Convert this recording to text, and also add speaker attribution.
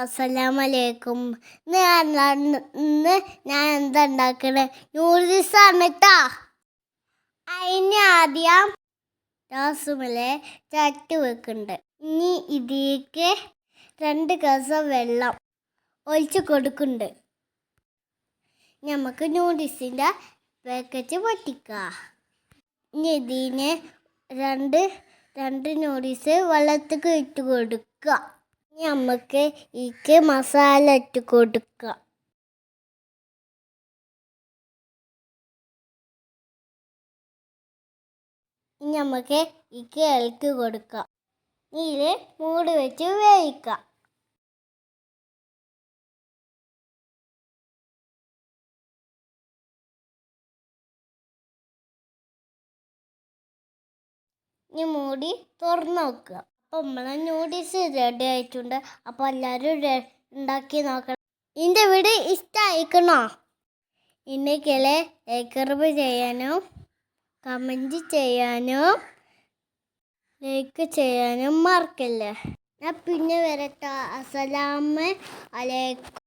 Speaker 1: അസ്സലാമലൈക്കും. ഇന്ന് ഞാൻ ഇന്ന് ഞാൻ എന്താ ഉണ്ടാക്കണേ? നൂഡിൽസ് അതിന് ആദ്യം രാസുമലെ ചട്ടി വെക്കുന്നുണ്ട് ഇനി ഇതിലേക്ക് രണ്ട് ഗ്ലാസ് വെള്ളം ഒഴിച്ച് കൊടുക്കുന്നുണ്ട് നമുക്ക് നൂഡിൽസിന്റെ പാക്കറ്റ് പൊട്ടിക്കാം. ഇനി ഇതിന് രണ്ട് രണ്ട് നൂഡിൽസ് വെള്ളത്തിൽ ഇട്ട് കൊടുക്കുക. ഇനി നമുക്ക് ഇക്ക് മസാല ഇട്ട് കൊടുക്കാം. ഇനി നമുക്ക് ഇക്ക് ഇളക്കി കൊടുക്കാം. ഇതിൽ മൂടി വെച്ച് വേവിക്കാം. ഇനി മൂടി തുറന്നു നോക്കുക അപ്പം നമ്മളെ നൂഡിൽസ് റെഡി ആയിട്ടുണ്ട്. അപ്പോൾ എല്ലാവരും ഉണ്ടാക്കി നോക്കണം. ഇതിന്റെ വീട് ഇഷ്ടമായിക്കണോ ഇന്നേക്കല്ലേ ലൈക്കറിവ് ചെയ്യാനും കമന്റ് ചെയ്യാനും ലൈക്ക് ചെയ്യാനും മറക്കല്ലേ? ഞാൻ പിന്നെ വരട്ടോ. അസലാമ അലൈക്കും.